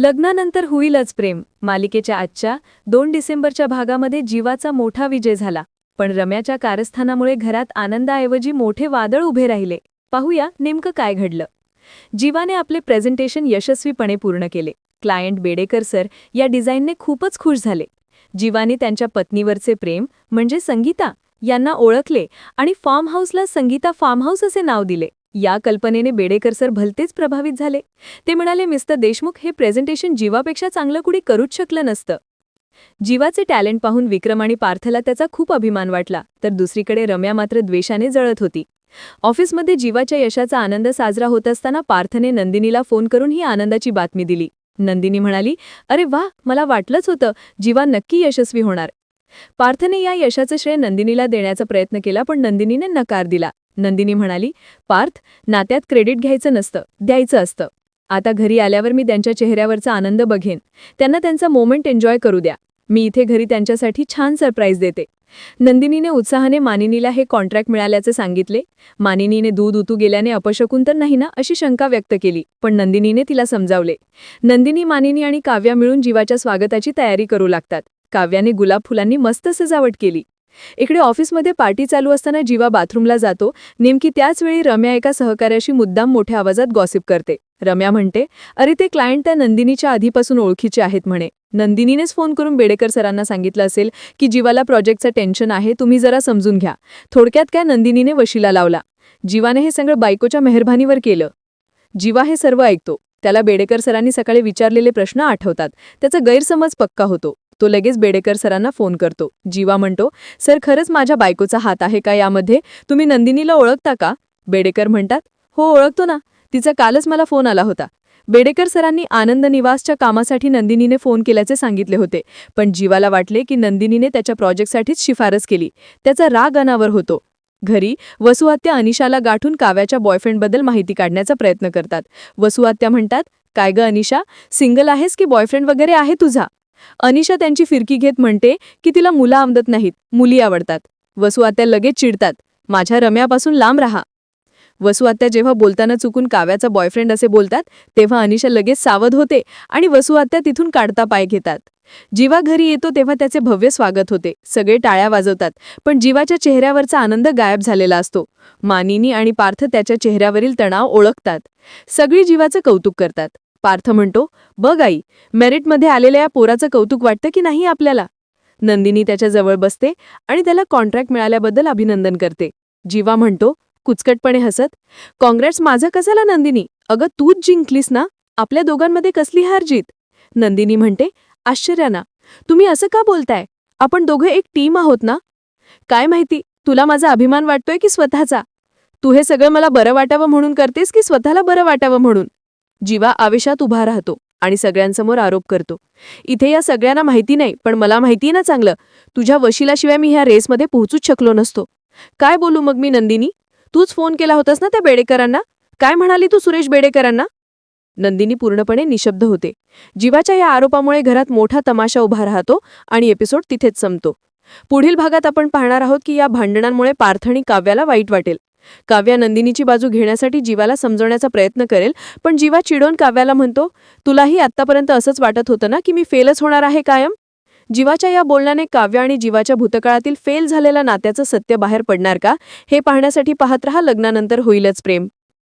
लग्नानंतर होईलच प्रेम. मालिकेच्या आजच्या दोन डिसेंबरच्या भागामध्ये जीवाचा मोठा विजय झाला. पण रम्याच्या कारस्थानामुळे घरात आनंदाऐवजी मोठे वादळ उभे राहिले. पाहूया नेमकं काय घडलं. जीवाने आपले प्रेझेंटेशन यशस्वीपणे पूर्ण केले. क्लायंट बेडेकर सर या डिझाईनने खूपच खुश झाले. जीवाने त्यांच्या पत्नीवरचे प्रेम म्हणजे संगीता यांना ओळखले आणि फार्म हाऊसला संगीता फार्म हाऊस असे नाव दिले. या कल्पनेने बेडेकर सर भलतेच प्रभावित झाले. ते म्हणाले मिस्टर देशमुख हे प्रेझेंटेशन जीवापेक्षा चांगलं कुणी करूच शकलं नसतं. जीवाचे टॅलेंट पाहून विक्रम आणि पार्थला त्याचा खूप अभिमान वाटला तर दुसरीकडे रम्या मात्र द्वेषाने जळत होती. ऑफिसमध्ये जीवाच्या यशाचा आनंद साजरा होत असताना पार्थने नंदिनीला फोन करून ही आनंदाची बातमी दिली. नंदिनी म्हणाली अरे वा मला वाटलंच होतं जीवा नक्की यशस्वी होणार. पार्थने या यशाचं श्रेय नंदिनीला देण्याचा प्रयत्न केला पण नंदिनीने नकार दिला. नंदिनी म्हणाली पार्थ नात्यात क्रेडिट घ्यायचं नसतं द्यायचं असतं. आता घरी आल्यावर मी त्यांच्या चेहऱ्यावरचा आनंद बघेन. त्यांना त्यांचा मोमेंट एन्जॉय करू द्या. मी इथे घरी त्यांच्यासाठी छान सरप्राईज देते. नंदिनीने उत्साहाने मानिनीला हे कॉन्ट्रॅक्ट मिळाल्याचे सांगितले. मानिनीने दूध उतू गेल्याने अपशकून तर नाही ना अशी शंका व्यक्त केली पण नंदिनीने तिला समजावले. नंदिनी मानिनी आणि काव्या मिळून जीवाच्या स्वागताची तयारी करू लागतात. काव्याने गुलाब फुलांनी मस्त सजावट केली. इकडे ऑफिसमध्ये पार्टी चालू असताना जीवा बाथरूमला जातो. नेमकी त्याच वेळी रम्या एका सहकार्याशी मुद्दाम मोठ्या आवाजात गॉसिप करते. रम्या म्हणते अरे ते क्लायंट त्या नंदिनीच्या आधीपासून ओळखीचे आहेत म्हणे. नंदिनीनेच फोन करून बेडेकर सरांना सांगितलं असेल की जीवाला प्रोजेक्टचं टेन्शन आहे तुम्ही जरा समजून घ्या. थोडक्यात काय नंदिनीने वशिला लावला. जीवाने हे सगळं बायकोच्या मेहरबानीवर केलं. जीवा हे सर्व ऐकतो. त्याला बेडेकर सरांनी सकाळी विचारलेले प्रश्न आठवतात. त्याचा गैरसमज पक्का होतो. तो लगेच बेडेकर सरांना फोन करतो. जीवा म्हणतो सर खरंच माझ्या बायकोचा हात आहे का यामध्ये? तुम्ही नंदिनीला ओळखता का? बेडेकर म्हणतात हो ओळखतो ना. तिचा कालच मला फोन आला होता. बेडेकर सरांनी आनंद निवासच्या कामासाठी नंदिनीने फोन केल्याचे सांगितले होते पण जीवाला वाटले की नंदिनीने त्याच्या प्रोजेक्टसाठीच शिफारस केली. त्याचा राग अनावर होतो. घरी वसुआत्या अनिशाला गाठून काव्याच्या बॉयफ्रेंडबद्दल माहिती काढण्याचा प्रयत्न करतात. वसुआत्या म्हणतात काय ग अनिशा? सिंगल आहेस की बॉयफ्रेंड वगैरे आहे तुझा? अनिशा त्यांची फिरकी घेत म्हणते की तिला मुलं आवडत नाहीत मुली आवडतात. वसुआत्या लगेच चिडतात माझ्या रम्यापासून लांब राहा. वसुआत्या जेव्हा बोलताना चुकून काव्याचा बॉयफ्रेंड असे बोलतात तेव्हा अनिशा लगेच सावध होते आणि वसुआत्या तिथून काढता पाय घेतात. जीवा घरी येतो तेव्हा त्याचे भव्य स्वागत होते सगळे टाळ्या वाजवतात पण जीवाच्या चेहऱ्यावरचा आनंद गायब झालेला असतो. मानिनी आणि पार्थ त्याच्या चेहऱ्यावरील तणाव ओळखतात. सगळी जीवाचं कौतुक करतात. पार्थ म्हणतो बघ आई मेरिटमध्ये आलेल्या या पोराचं कौतुक वाटतं की नाही आपल्याला? नंदिनी त्याच्याजवळ बसते आणि त्याला कॉन्ट्रॅक्ट मिळाल्याबद्दल अभिनंदन करते. जीवा म्हणतो कुचकटपणे हसत काँग्रेस माझं कसाला नंदिनी? अगं तूच जिंकलीस ना? आपल्या दोघांमध्ये कसली हार जीत? नंदिनी म्हणते आश्चर्याना तुम्ही असं का बोलताय? आपण दोघं एक टीम आहोत ना? काय माहिती तुला माझा अभिमान वाटतोय की स्वतःचा? तू हे सगळं मला बरं वाटावं म्हणून करतेस की स्वतःला बरं वाटावं म्हणून? जीवा आवेशात उभा राहतो आणि सगळ्यांसमोर आरोप करतो. इथे या सगळ्यांना माहिती नाही पण मला माहिती ना चांगलं. तुझ्या वशिलाशिवाय मी ह्या रेसमध्ये पोहोचूच शकलो नसतो. काय बोलू मग मी नंदिनी? तूच फोन केला होतास ना त्या बेडेकरांना? काय म्हणाली तू सुरेश बेडेकरांना? नंदिनी पूर्णपणे निशब्द होते. जीवाच्या या आरोपामुळे घरात मोठा तमाशा उभा राहतो आणि एपिसोड तिथेच संपतो. पुढील भागात आपण पाहणार आहोत की या भांडणांमुळे पार्थणी काव्याला वाईट वाटेल. काव्या नंदिनीची बाजू घेण्यासाठी जीवाला समजवण्याचा प्रयत्न करेल पण जीवा चिडून काव्याला म्हणतो तुलाही आत्तापर्यंत असंच वाटत होतं ना की मी फेलच होणार आहे कायम? जीवाच्या या बोलण्याने काव्य आणि जीवाच्या भूतकाळातील फेल झालेल्या नात्याचं सत्य बाहेर पडणार का? हे पाहण्यासाठी पाहत रहा लग्नानंतर होईलच प्रेम.